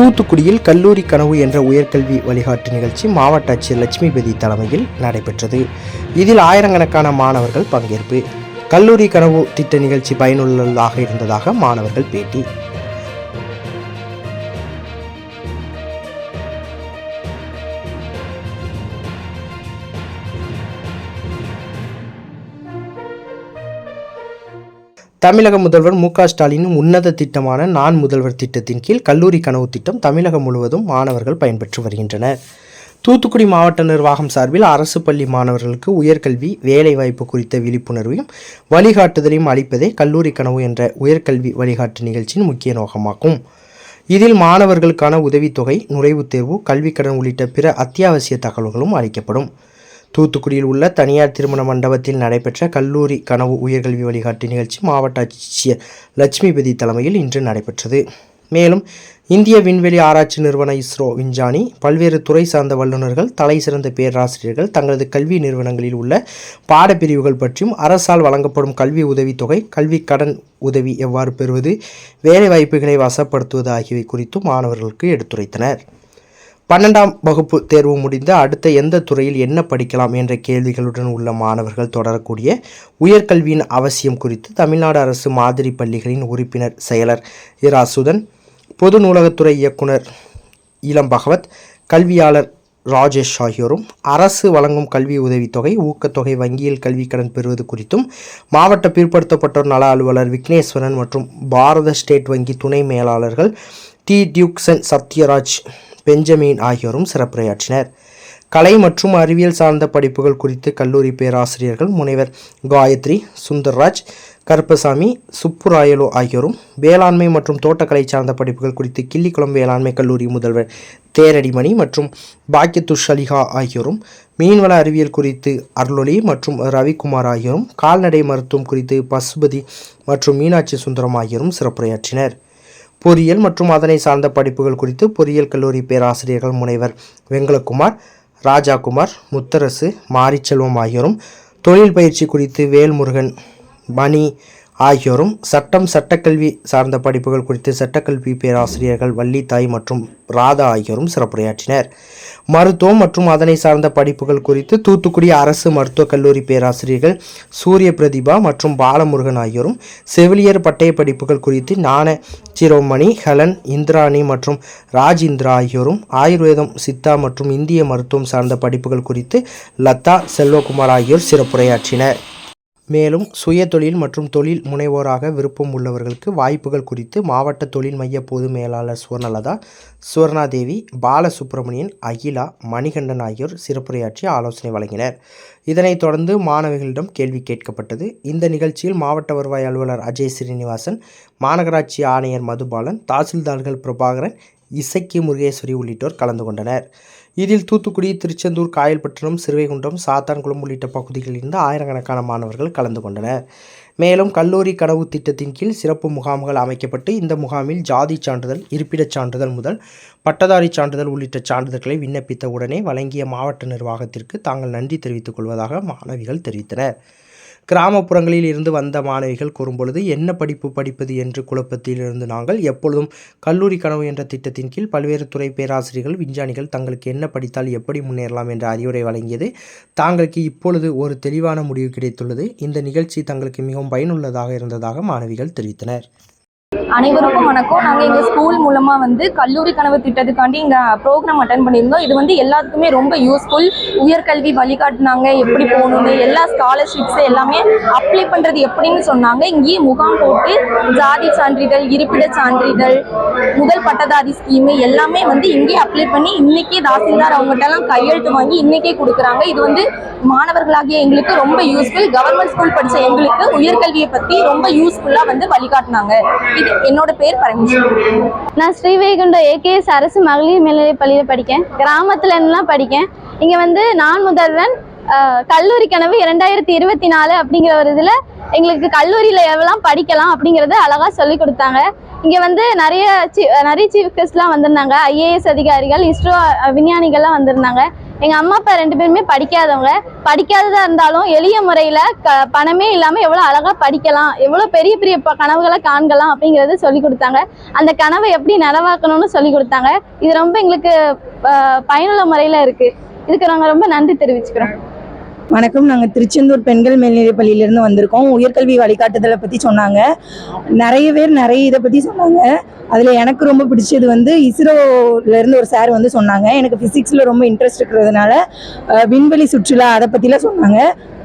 தூத்துக்குடியில் கல்லூரி கனவு என்ற உயர்கல்வி வழிகாட்டு நிகழ்ச்சி மாவட்ட ஆட்சியர் லட்சுமிபதி தலைமையில் நடைபெற்றது. இதில் ஆயிரக்கணக்கான மாணவர்கள் பங்கேற்பு. கல்லூரி கனவு திட்ட நிகழ்ச்சி பயனுள்ளதாக இருந்ததாக மாணவர்கள் பேட்டி. தமிழக முதல்வர் மு க ஸ்டாலினின் உன்னத திட்டமான நான் முதல்வர் திட்டத்தின் கீழ் கல்லூரி கனவு திட்டம் தமிழகம் முழுவதும் மாணவர்கள் பயன்பெற்று வருகின்றனர். தூத்துக்குடி மாவட்ட நிர்வாகம் சார்பில் அரசு பள்ளி மாணவர்களுக்கு உயர்கல்வி வேலைவாய்ப்பு குறித்த விழிப்புணர்வையும் வழிகாட்டுதலையும் அளிப்பதே கல்லூரி கனவு என்ற உயர்கல்வி வழிகாட்டு நிகழ்ச்சியின் முக்கிய நோக்கமாகும். இதில் மாணவர்களுக்கான உதவித்தொகை நுழைவுத் தேர்வு கல்விக்கடன் உள்ளிட்ட பிற அத்தியாவசிய தகவல்களும் அளிக்கப்படும். தூத்துக்குடியில் உள்ள தனியார் திருமண மண்டபத்தில் நடைபெற்ற கல்லூரி கனவு உயர்கல்வி வழிகாட்டு நிகழ்ச்சி மாவட்ட ஆட்சியர் லட்சுமிபதி தலைமையில் இன்று நடைபெற்றது. மேலும் இந்திய விண்வெளி ஆராய்ச்சி நிறுவன இஸ்ரோ விஞ்ஞானி பல்வேறு துறை சார்ந்த வல்லுநர்கள் தலை சிறந்த பேராசிரியர்கள் தங்களது கல்வி நிறுவனங்களில் உள்ள பாடப்பிரிவுகள் பற்றியும் அரசால் வழங்கப்படும் கல்வி உதவித்தொகை கல்வி கடன் உதவி எவ்வாறு பெறுவது வேலைவாய்ப்புகளை வசப்படுத்துவது ஆகியவை குறித்தும் மாணவர்களுக்கு எடுத்துரைத்தனர். பன்னெண்டாம் வகுப்பு தேர்வு முடிந்து அடுத்த எந்த துறையில் என்ன படிக்கலாம் என்ற கேள்விகளுடன் உள்ள மாணவர்கள் தொடரக்கூடிய உயர்கல்வியின் அவசியம் குறித்து தமிழ்நாடு அரசு மாதிரி பள்ளிகளின் உறுப்பினர் செயலர் இராசுதன் பொது நூலகத்துறை இயக்குனர் இளம் பகவத் கல்வியாளர் ராஜேஷ் ஆகியோரும் அரசு வழங்கும் கல்வி உதவித்தொகை ஊக்கத்தொகை வங்கியில் கல்வி கடன் பெறுவது குறித்தும் மாவட்ட பிற்படுத்தப்பட்டோர் நல அலுவலர் விக்னேஸ்வரன் மற்றும் பாரத ஸ்டேட் வங்கி துணை மேலாளர்கள் டி. டியூக்சன் சத்யராஜ் பெஞ்சமின் ஆகியோரும் சிறப்புரையாற்றினர். கலை மற்றும் அறிவியல் சார்ந்த படிப்புகள் குறித்து கல்லூரி பேராசிரியர்கள் முனைவர் காயத்ரி சுந்தர்ராஜ் கருப்பசாமி சுப்புராயலு ஆகியோரும் வேளாண்மை மற்றும் தோட்டக்கலை சார்ந்த படிப்புகள் குறித்து கிள்ளிக்குளம் வேளாண்மை கல்லூரி முதல்வர் தேரடிமணி மற்றும் பாக்கியத்து ஷலிஹா ஆகியோரும் மீன்வள அறிவியல் குறித்து அருளொலி மற்றும் ரவிக்குமார் ஆகியோரும் கால்நடை மருத்துவம் குறித்து பசுபதி மற்றும் மீனாட்சி சுந்தரம் ஆகியோரும் சிறப்புரையாற்றினர். பொறியியல் மற்றும் அதனை சார்ந்த படிப்புகள் குறித்து பொறியியல் கல்லூரி பேராசிரியர்கள் முனைவர் வெங்கலகுமார் ராஜாகுமார் முத்தரசு மாரிச்செல்வம் ஆகியோரும் தொழில் பயிற்சி குறித்து வேல்முருகன் மணி ஆகியோரும் சட்டம் சட்டக்கல்வி சார்ந்த படிப்புகள் குறித்து சட்டக்கல்வி பேராசிரியர்கள் வள்ளித்தாய் மற்றும் ராதா ஆகியோரும் சிறப்புரையாற்றினர். மருத்துவம் மற்றும் அதனை சார்ந்த படிப்புகள் குறித்து தூத்துக்குடி அரசு மருத்துவக் கல்லூரி பேராசிரியர்கள் சூரிய பிரதிபா மற்றும் பாலமுருகன் ஆகியோரும் செவிலியர் பட்டய படிப்புகள் குறித்து ஞான சிரோமணி ஹலன் இந்திராணி மற்றும் ராஜேந்திரா ஆகியோரும் ஆயுர்வேதம் சித்தா மற்றும் இந்திய மருத்துவம் சார்ந்த படிப்புகள் குறித்து லதா செல்வகுமார் ஆகியோர் சிறப்புரையாற்றினர். மேலும் சுயதொழில் மற்றும் தொழில் முனைவோராக விருப்பம் உள்ளவர்களுக்கு வாய்ப்புகள் குறித்து மாவட்ட தொழில் மைய பொது மேலாளர் சுவர்ணலதா சுவர்ணாதேவி பாலசுப்ரமணியன் அகிலா மணிகண்டன் ஆகியோர் சிறப்புரையாற்றி ஆலோசனை வழங்கினர். இதனைத் தொடர்ந்து மாணவிகளிடம் கேள்வி கேட்கப்பட்டது. இந்த நிகழ்ச்சியில் மாவட்ட வருவாய் அலுவலர் அஜய் ஸ்ரீனிவாசன் மாநகராட்சி ஆணையர் மதுபாலன் தாசில்தார்கள் பிரபாகரன் இசக்கி முருகேஸ்வரி உள்ளிட்டோர் கலந்து கொண்டனர். இதில் தூத்துக்குடி திருச்செந்தூர் காயல்பட்டினம் சிறுவைகுண்டம் சாத்தான்குளம் உள்ளிட்ட பகுதிகளிலிருந்து ஆயிரக்கணக்கான மாணவர்கள் கலந்து கொண்டனர். மேலும் கல்லூரி கனவு திட்டத்தின் கீழ் சிறப்பு முகாம்கள் அமைக்கப்பட்டு இந்த முகாமில் ஜாதி சான்றிதழ் இருப்பிடச் சான்றிதழ் முதல் பட்டதாரி சான்றிதழ் உள்ளிட்ட சான்றிதழ்களை விண்ணப்பித்த உடனே வழங்கிய மாவட்ட நிர்வாகத்திற்கு தாங்கள் நன்றி தெரிவித்துக் கொள்வதாக மாணவிகள் தெரிவித்தனர். கிராமப்புறங்களில் இருந்து வந்த மாணவிகள் கூறும்பொழுது என்ன படிப்பு படிப்பது? என்று குழப்பத்தில் இருந்து நாங்கள் எப்பொழுதும் கல்லூரி கனவு என்ற திட்டத்தின் கீழ் பல்வேறு துறை பேராசிரியர்கள் விஞ்ஞானிகள் தங்களுக்கு என்ன படித்தால் எப்படி முன்னேறலாம் என்ற அறிவுரை வழங்கியது. தாங்களுக்கு இப்பொழுது ஒரு தெளிவான முடிவு கிடைத்துள்ளது. இந்த நிகழ்ச்சி தங்களுக்கு மிகவும் பயனுள்ளதாக இருந்ததாக மாணவிகள் தெரிவித்தனர். அனைவருக்கும் வணக்கம். நாங்கள் எங்கள் ஸ்கூல் மூலமாக வந்து கல்லூரி கனவு திட்டத்துக்காண்டி இங்கே ப்ரோக்ராம் அட்டன் பண்ணியிருந்தோம். இது வந்து எல்லாத்துக்குமே ரொம்ப யூஸ்ஃபுல் உயர்கல்வி வழிகாட்டினாங்க. எப்படி போகணும்னு எல்லா ஸ்காலர்ஷிப்ஸ் எல்லாமே அப்ளை பண்ணுறது எப்படின்னு சொன்னாங்க. இங்கேயே முகாம் போட்டு ஜாதி சான்றிதழ் இருப்பிட சான்றிதழ் முதல் பட்டதாரி ஸ்கீமு எல்லாமே வந்து இங்கேயே அப்ளை பண்ணி இன்னைக்கே தாசில்தார் அவங்ககிட்டலாம் கையெழுத்து வாங்கி இன்னைக்கே கொடுக்குறாங்க. இது வந்து மாணவர்களாகிய எங்களுக்கு ரொம்ப யூஸ்ஃபுல் கவர்மெண்ட் ஸ்கூல் படித்த எங்களுக்கு உயர்கல்வியை பற்றி ரொம்ப யூஸ்ஃபுல்லாக வந்து வழிகாட்டினாங்க. இது என்னோட பேர் பரமேஸ்வரி. நான் ஸ்ரீவைகுண்டம் ஏகேஎஸ் அரசு மகளிர் மேல்நிலைப் பள்ளியில் படிக்கேன். கிராமத்துல இருந்துலாம் படிக்கேன்? இங்கே வந்து நான் முதல்வன் கல்லூரி கனவு இரண்டாயிரத்தி இருபத்தி நாலு அப்படிங்கிற ஒரு இதில் எங்களுக்கு கல்லூரியில் எவ்வளோலாம் படிக்கலாம் அப்படிங்கிறத அழகாக சொல்லி கொடுத்தாங்க. இங்கே வந்து நிறைய நிறைய சீஃப் கெஸ்ட்லாம் வந்திருந்தாங்க. ஐஏஎஸ் அதிகாரிகள் இஸ்ரோ விஞ்ஞானிகள்லாம் வந்திருந்தாங்க. எங்க அம்மா அப்பா ரெண்டு பேருமே படிக்காதவங்க. படிக்காததா இருந்தாலும் எளிய முறையில க பணமே இல்லாம எவ்வளவு அழகா படிக்கலாம் எவ்வளவு பெரிய பெரிய ப- கனவுகளை காண்கலாம் அப்படிங்கறது சொல்லி கொடுத்தாங்க. அந்த கனவை எப்படி நனவாக்கணும்னு சொல்லி கொடுத்தாங்க. இது ரொம்ப எங்களுக்கு பயனுள்ள முறையில இருக்கு. இதுக்கு நாங்க ரொம்ப நன்றி தெரிவிச்சுக்கிறோம். வணக்கம். நாங்கள் திருச்செந்தூர் பெண்கள் மேல்நிலைப்பள்ளியிலேருந்து வந்திருக்கோம். உயர்கல்வி வழிகாட்டுதலை பற்றி சொன்னாங்க. நிறைய பேர் நிறைய இதை பற்றி சொன்னாங்க. அதில் எனக்கு ரொம்ப பிடிச்சது வந்து இஸ்ரோலேருந்து ஒரு சார் வந்து சொன்னாங்க. எனக்கு ஃபிசிக்ஸில் ரொம்ப இன்ட்ரெஸ்ட் இருக்கிறதுனால விண்வெளி சுற்றுலா அதை பற்றிலாம் சொன்னாங்க.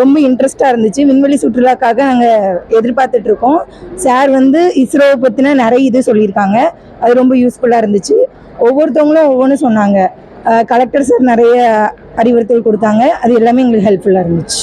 ரொம்ப இன்ட்ரெஸ்ட்டாக இருந்துச்சு. விண்வெளி சுற்றுலாக்காக நாங்கள் எதிர்பார்த்துட்ருக்கோம் சார் வந்து இஸ்ரோவை பற்றின நிறைய இது சொல்லியிருக்காங்க. அது ரொம்ப யூஸ்ஃபுல்லாக இருந்துச்சு. ஒவ்வொருத்தவங்களும் ஒவ்வொன்றும் சொன்னாங்க. கலெக்டர் சார் நிறைய அறிவுறுத்தல் கொடுத்தாங்க. அது எல்லாமே எங்களுக்கு ஹெல்ப்ஃபுல்லாக இருந்துச்சு.